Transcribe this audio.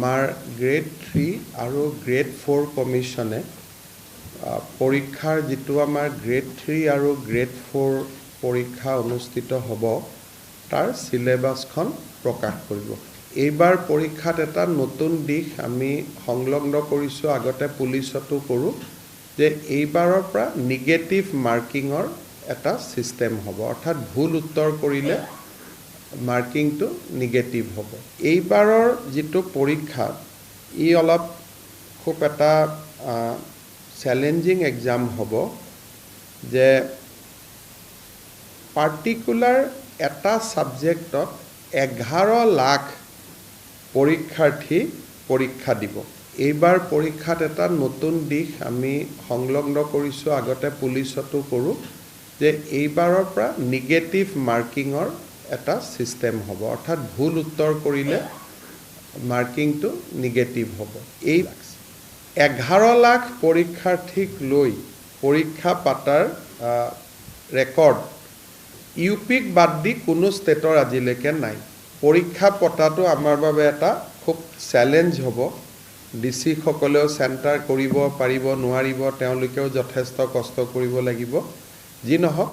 আমাৰ grade three আৰু grade four কমিশ্যনে পৰীক্ষাৰ যিটো আমাৰ গ্ৰেড থ্ৰী আৰু গ্ৰেড ফ'ৰ পৰীক্ষা অনুষ্ঠিত হ'ব তাৰ চিলেবাছখন প্ৰকাশ কৰিব। এইবাৰ পৰীক্ষাত এটা নতুন দিশ আমি সংলগ্ন কৰিছোঁ আগতে পুলিচতো কৰোঁ যে এইবাৰৰ পৰা নিগেটিভ মাৰ্কিঙৰ এটা ছিষ্টেম হ'ব। অৰ্থাৎ ভুল উত্তৰ কৰিলে মাৰ্কিংটো নিগেটিভ হ'ব। এইবাৰৰ যিটো পৰীক্ষা ই অলপ খুব এটা চেলেঞ্জিং এক্সাম হ'ব যে পাৰ্টিকুলাৰ এটা ছাবজেক্টত এঘাৰ লাখ পৰীক্ষাৰ্থী পৰীক্ষা দিব। এইবাৰ পৰীক্ষাত এটা নতুন দিশ আমি সংলগ্ন কৰিছোঁ আগতে পুলিচতো কৰোঁ যে এইবাৰৰ পৰা নিগেটিভ মাৰ্কিঙৰ এটা ছিষ্টেম হ'ব। অৰ্থাৎ ভুল উত্তৰ কৰিলে মাৰ্কিংটো নিগেটিভ হ'ব। এই এঘাৰ লাখ পৰীক্ষাৰ্থীক লৈ পৰীক্ষা পাতাৰ ৰেকৰ্ড ইউ পিক বাদ দি কোনো ষ্টেটৰ আজিলৈকে নাই। পৰীক্ষা পতাটো আমাৰ বাবে এটা খুব চেলেঞ্জ হ'ব। ডি চিসকলেও চেণ্টাৰ কৰিব পাৰিব নোৱাৰিব তেওঁলোকেও যথেষ্ট কষ্ট কৰিব লাগিব। যি নহওক